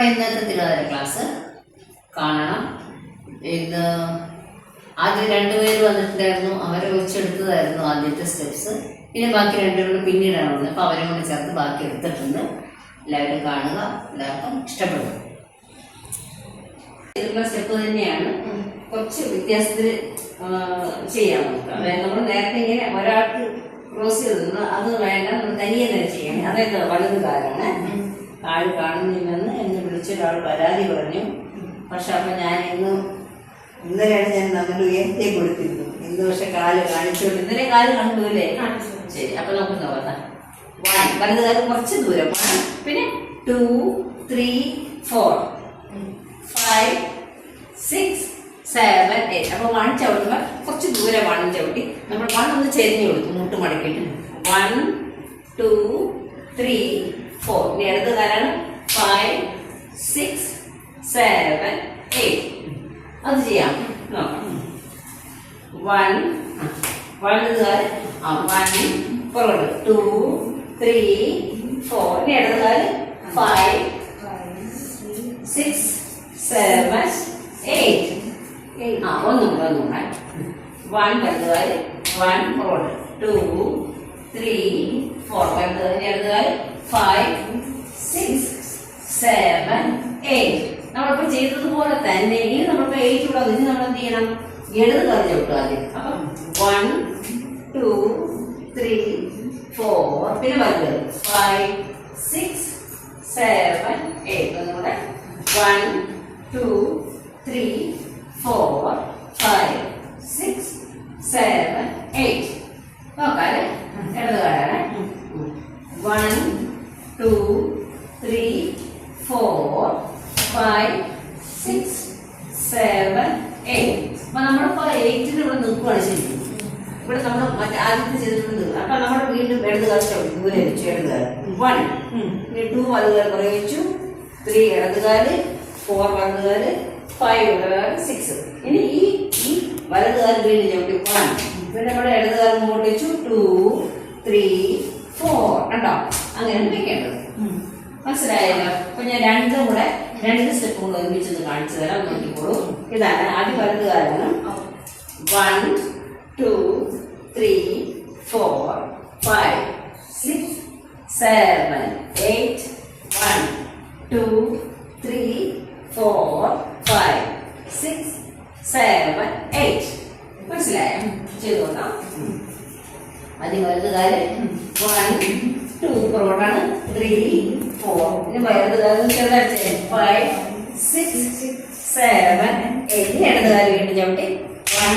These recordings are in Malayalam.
നമ്മുടെ ഇന്നത്തെ തിരുവാതിര ക്ലാസ് കാണണം. ഇത് ആദ്യം രണ്ടുപേര് വന്നിട്ടുണ്ടായിരുന്നു. അവരെ ഒഴിച്ചെടുത്തതായിരുന്നു ആദ്യത്തെ സ്റ്റെപ്സ് പിന്നെ ബാക്കി രണ്ടുപേരും പിന്നീടാണ് വന്നത്. അപ്പോൾ അവരെ കൂടെ ചേർത്ത് ബാക്കി എടുത്തിട്ടുണ്ട്. എല്ലാവരും കാണുക. എല്ലാവർക്കും ഇഷ്ടപ്പെടും. ഇതിലുള്ള സ്റ്റെപ്പ് തന്നെയാണ്. കുറച്ച് വ്യത്യാസത്തിൽ ചെയ്യാം അതായത് നമ്മൾ നേരത്തെ ഇങ്ങനെ ഒരാൾക്ക് ക്രോസ് ചെയ്തിരുന്നു അത് വേണ്ട നമ്മൾ തനിയെ തന്നെ ചെയ്യണം. അതായത് വലത് കാലാണ്. കാൽ കാണുന്നില്ലെന്ന് എന്നെ വിളിച്ചൊരാൾ പരാതി പറഞ്ഞു. പക്ഷെ അപ്പം ഞാൻ ഇന്ന് ഇന്നലെയാണ് ഞാൻ നമ്മുടെ ഉയർത്തി കൊടുത്തിരുന്നു ഇന്ന് പക്ഷെ കാൽ കാണിച്ചുകൊണ്ട് ഇന്നലെ കാൽ കണ്ടു അല്ലേ? ശരി അപ്പൊ നമുക്ക് നോക്കാം വൺ വലത് കുറച്ച് ദൂരം. പിന്നെ two three four five six seven eight അപ്പോൾ വൺ ചവിട്ടുമ്പോൾ കുറച്ച് ദൂരെ വൺ ചവിട്ടി. നമ്മൾ വൺ ഒന്ന് ചെരിഞ്ഞു കൊടുക്കും മുട്ട് മടക്കിയിട്ട്. വൺ ടു ത്രീ ഫോർ ഇനി അടുത്ത കാലാണ് ഫൈവ് സിക്സ് സെവൻ എയ്റ്റ് അത് ചെയ്യാം. നോക്കാം. വൺ ആ വൺ പുറകോട്ട് ടു ത്രീ ഫോർ ഇനി അടുത്ത കാൽ ഫൈവ് സിക്സ് സെവൻ എയ്റ്റ് ആ ഒന്നുകൂടെ ഒന്നുകൂടെ one വലുതുകാൽ one four two three four six seven eight നമ്മളിപ്പോ ചെയ്തതുപോലെ തന്നെ ഇനി നമ്മളിപ്പോ എയ്റ്റ് കൂടെ. ഇനി നമ്മൾ എന്ത് ചെയ്യണം ഇടത് കറിഞ്ഞു വിട്ടു ആദ്യം. അപ്പം വൺ ടു ത്രീ ഫോർ പിന്നെ വലുത് ഫൈവ് സിക്സ് സെവൻ എയ്റ്റ് ഒന്നുകൂടെ one two three four five six seven eight നോക്കാല്ലേ? ഇടത് കാലാണ് one two three four five six seven eight അപ്പൊ നമ്മളിപ്പോ എയ്റ്റിന് ഇവിടെ നിൽക്കുവാണ് ശരിക്കും ഇവിടെ നമ്മൾ മറ്റേ ആദ്യത്തെ ചെയ്തിട്ടുണ്ട്. അപ്പൊ നമ്മുടെ വീണ്ടും ഇടത് ചവിട്ടി ദൂരെ ഇടത് കാലം വൺ പിന്നെ ടു വലത് പ്രയോഗിച്ചു ത്രീ ഇടതുകാൽ ഫോർ വലതുകാൽ ഫൈവ് ഇടതുകാൽ സിക്സ് ഇനി ഈ ഈ വലത് വീണ്ടും ചവിട്ടി വൺ പിന്നെ നമ്മുടെ ഇടത് കാലം മുമ്പോട്ട് വെച്ചു. ടു ത്രീ ഫോർ കണ്ടോ? അങ്ങനെ വെക്കേണ്ടത്. മനസ്സിലായല്ലോ? അപ്പൊ ഞാൻ രണ്ടും കൂടെ രണ്ട് സ്റ്റെപ്പും കൂടെ ഒരുമിച്ചൊന്ന് കാണിച്ചു തരാം. നോക്കിക്കോളൂ. ഇതാണ് ആദ്യം വലത് one two three four five six seven eight one two three four five six seven eight മനസ്സിലായോ? ചെയ്തു നോക്കാം ആദ്യം വലത് കാൽ. വൺ ടു പുറകോട്ടാണ്. ത്രീ ഫോർ പിന്നെ വലത് ചെറുതായിട്ട് ഫൈവ് സിക്സ് സെവൻ എയ്റ്റ് ഇടതുകാൽ വീണ്ടും ചവിട്ടി. വൺ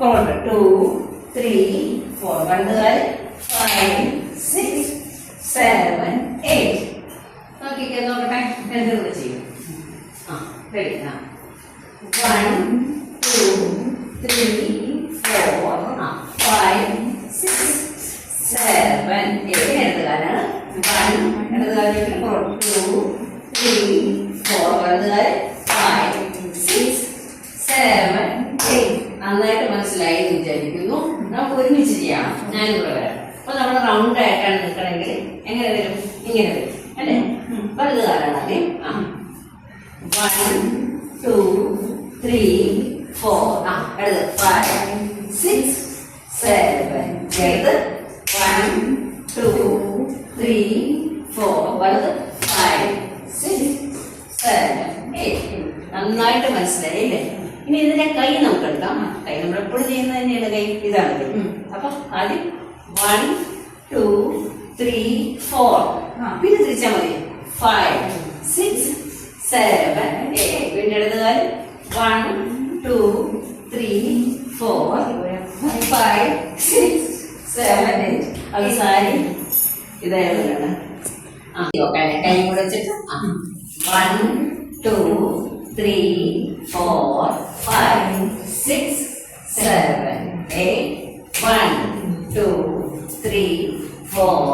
പുറകോട്ട്. ടു ത്രീ ഫോർ വലത് കാൽ ഫൈവ് സിക്സ് സെവൻ എയ്റ്റ് നോക്കിക്കേ നോക്കട്ടെ. രണ്ടും ചെയ്യും? ആ റെഡി ആ. വൺ ടു ത്രീ ഫോർ ആ ഫൈവ് സിക്സ് സെവൻ ഏഴ് ഇടതുകാലാണ് വൺ ഇടതുകാലിലേക്ക് ഫോർ ടു ത്രീ ഫോർ വലതുകാൽ ഫൈവ് സിക്സ് സെവൻ എയ്റ്റ് നന്നായിട്ട് മനസ്സിലായി എന്ന് വിചാരിക്കുന്നു നമുക്ക് ഒരുമിച്ച് ഞാനിവിടെ വരാം. അപ്പൊ നമ്മൾ റൗണ്ട് ആയിട്ടാണ് നിൽക്കണമെങ്കിൽ എങ്ങനെ വരും? ഇങ്ങനെ വരും. അല്ലേ? വലതുകാലാണ് ആദ്യം ആ. വൺ ടു ത്രീ ഫോർ ആ എടുത്ത് ഫൈവ് സിക്സ് സെവൻ എടുത്ത് വൺ ടു ത്രീ ഫോർ വലുത്. ഫൈവ് സിക്സ് സെവൻ എയ്റ്റ് നന്നായിട്ട് മനസ്സിലായില്ലേ ഇനി ഇതിന്റെ കൈ നമുക്ക് എടുക്കാം. കൈ നമ്മൾ എപ്പോഴും ചെയ്യുന്നത് തന്നെയാണ് കൈ? ഇതാണ് കൈ. അപ്പൊ ആദ്യം വൺ ടു ത്രീ ഫോർ പിന്നെ തിരിച്ചാൽ മതി. ഫൈവ് സിക്സ് സെവൻ എയ്റ്റ് ഇടത് കാൽ. One two three four five six seven eight അത് സാരി ഇതായിരുന്നു ആ ഓക്കെ കൈ കൂടെ വെച്ചിട്ട്. One two three four five six seven eight one two three four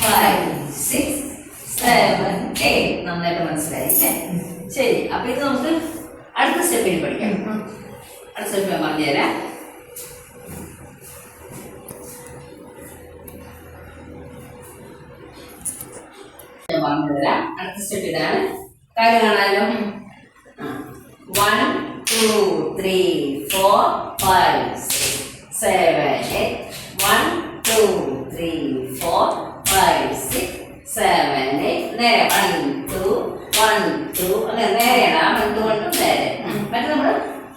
five six seven eight നന്നായിട്ട് മനസ്സിലായി ശരി അപ്പൊ ഇത് നമുക്ക് അടുത്ത സ്റ്റെപ്പിൽ പഠിക്കാം. അടുത്ത സ്റ്റെപ്പ് ഞാൻ പറഞ്ഞുതരാം. ഞാൻ പറഞ്ഞുതരാം. അടുത്ത സ്റ്റെപ്പ് ഇതാണ്. കാര്യം കാണാലോ? One two three four five six seven eight. One, two, three, four, five, six, seven, eight. നേരെ വൺ ടു വൺ ടു അങ്ങനെ നേരെയാണ് ആ വൺ ടു വൺ ടു നേരെ. മറ്റേ നമ്മൾ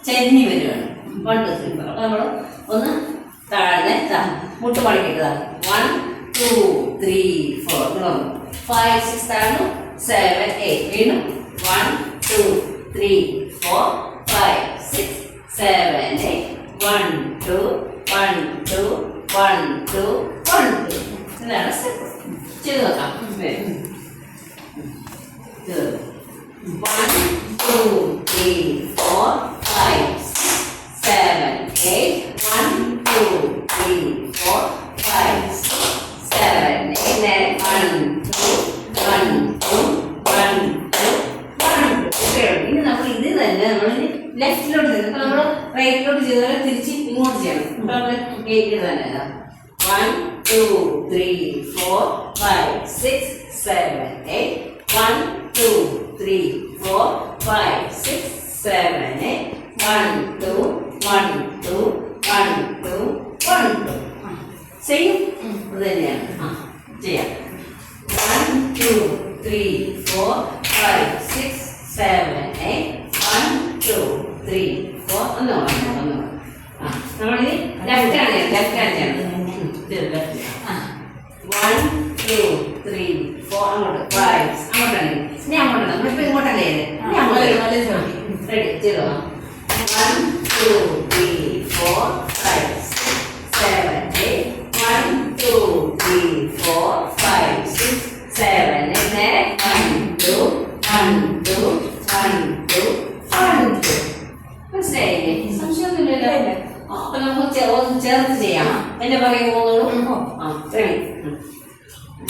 ചെന്നി വരുവാണ്. വൺ ടു ത്രീ ഫോർ അപ്പോൾ നമ്മൾ ഒന്ന് താഴ്ന്ന് മുട്ട് മടക്കിയിട്ടതാണ് one two three four five six താഴ്ന്നു. സെവൻ എയ്റ്റ് വീണ്ടും one two three four five six seven eight one two one two one two one two ഇതാണ് സ്റ്റെപ്പ് ചെയ്ത് നോക്കാം. One two three four five seven eight one two three four five seven eight one two one two one two one two ഇനി നമ്മൾ ഇത് തന്നെ നമ്മൾ ലെഫ്റ്റിലോട്ട് ചെയ്യണം ഇപ്പൊ നമ്മൾ റൈറ്റിലോട്ട് ചെയ്തപോലെ തിരിച്ച് ഇങ്ങോട്ട് ചെയ്യണം അപ്പൊ നമ്മൾ എയ്റ്റ് തന്നെ one two three four five six seven eight one two three four five six seven eight one two one two one two one two ചെയ്യും അത് തന്നെയാണ്. ആ. ചെയ്യാം. One two three four five six seven eight one two three four ഒന്ന് വേണം ഒന്ന്. വേണം ആ നമ്മളിനി left one two three four അങ്ങോട്ട്. ഫൈവ് അങ്ങോട്ടാണ് ഇനി അങ്ങോട്ടാണ് നമ്മളിപ്പോൾ ഇങ്ങോട്ടല്ലേ ഇനി അങ്ങോട്ട് റെഡി ചെയ്തോ വൺ ടു ത്രീ ഫോർ ഒന്ന് ചേർത്ത് ചെയ്യാം എന്നെ പറയും മൂന്നോളൂ ആ ready.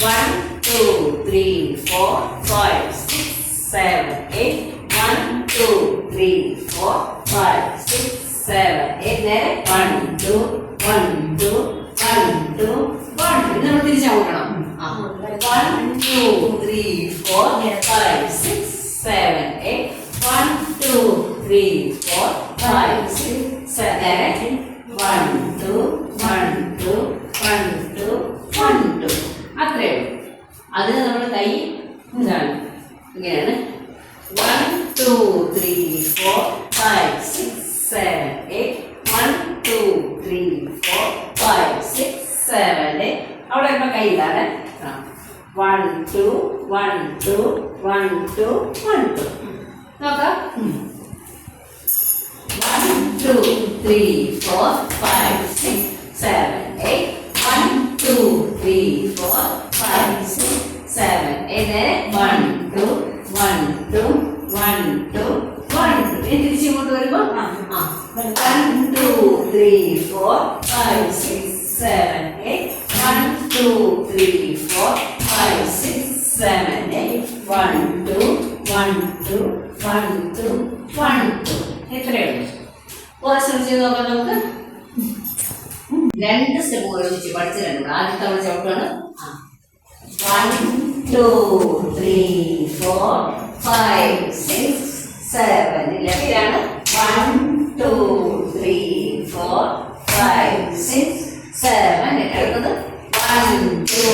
One two three four five six seven eight one two three four five six seven eight നേരെ one two one two one two one two നമ്മൾ തിരിച്ചങ്ങോട്ടണം one two three four five six seven eight one two three four five six seven one two one two one two one two അത്രയേ ഉള്ളൂ. അതിന് നമ്മൾ കൈ ഇതാണ് ഇങ്ങനെയാണ്. One two three four five six seven eight one two three four five six seven eight അവിടെ ഇപ്പം കൈ ഇതാണ് one two one two one two one two നോക്കാം. Two three four five six seven eight one two three four five six seven eight one two one two one two one two തിരിച്ച് ഇങ്ങോട്ട് വരുമ്പോൾ one two three four five six seven eight one two three four five six seven eight one two one two one two one two എത്രയുള്ളൂ ഒരു ശ്രമിച്ച് നമുക്ക് രണ്ട് സ്റ്റെപ്പ് ഒരുമിച്ച് പഠിച്ചിട്ടുണ്ട് ആദ്യത്തെ നമ്മൾ ചവിട്ടാണ് one two three four five six seven ലെഫ്റ്റാണ് one two three four five six seven അടുത്തത് one two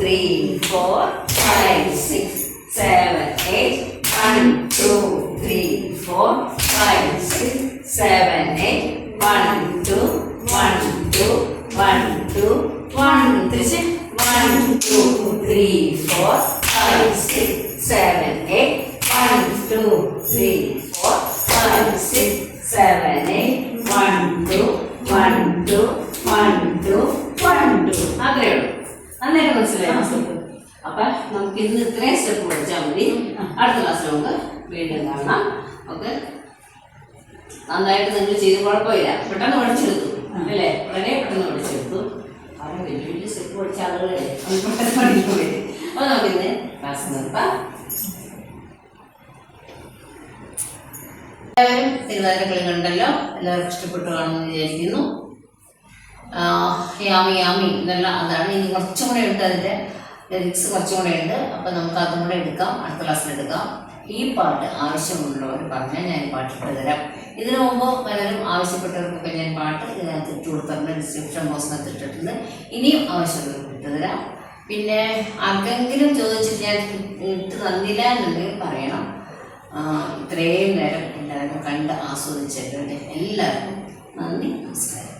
three four five six seven eight one two three four five six seven eight one two one two one two one തിരിച്ച് one two three four five six seven eight one two three four five six seven eight one two one two one two one two അത്രേ ഉള്ളൂ. അന്നേരം മനസ്സിലായോ അപ്പൊ നമുക്ക് ഇന്ന് ഇത്രയും സ്റ്റെപ്പ് പഠിച്ചാൽ മതി. അടുത്ത ക്ലാസ്സിൽ നമുക്ക് വീണ്ടും കാണാം. ഓക്കെ നന്നായിട്ട് നിങ്ങൾ ചെയ്ത് കുഴപ്പമില്ല. പെട്ടെന്ന് പഠിച്ചെടുത്തു. അല്ലേ? വളരെ പെട്ടെന്ന് പഠിച്ചെടുത്തു. വളരെ വലിയ വലിയ സ്റ്റെപ്പ് പഠിച്ച ആളുകളല്ലേ അപ്പൊ നമുക്കിന്ന് ക്ലാസ് നിർത്താം. എല്ലാവരും തിരുവാതിര കളി കണ്ടല്ലോ എല്ലാവർക്കും ഇഷ്ടപ്പെട്ടു കാണുമെന്ന് വിചാരിക്കുന്നു. യാമി യാമി ഇതെല്ലാം അതാണ്. ഇനി കുറച്ചും കൂടെ ഉണ്ട് അതിന്റെ ലിറിക്സ് കുറച്ചും കൂടെ ഉണ്ട്. അപ്പം നമുക്ക് അതും കൂടെ എടുക്കാം. അടുത്ത ക്ലാസ്സിൽ എടുക്കാം. ഈ പാട്ട് ആവശ്യമുള്ളവർ പറഞ്ഞാൽ ഞാൻ പാട്ടിട്ട് തരാം ഇതിനു മുമ്പ് പലരും ആവശ്യപ്പെട്ടവർക്കൊക്കെ ഞാൻ പാട്ട് ഇതിനകത്ത് ഇട്ട് കൊടുത്തിട്ടുണ്ട് ഡിസ്ക്രിപ്ഷൻ ബോക്സിനകത്ത് ഇട്ടിട്ടുണ്ട്. ഇനിയും ആവശ്യമുള്ളവർക്ക് ഇട്ട് തരാം പിന്നെ ആർക്കെങ്കിലും ചോദിച്ചിട്ട് ഞാൻ ഇട്ട് തന്നില്ല എന്നുണ്ടെങ്കിൽ പറയണം. ഇത്രയും നേരം എല്ലാവരും കണ്ട് ആസ്വദിച്ചിട്ടുണ്ട് എല്ലാവർക്കും നന്ദി നമസ്കാരം.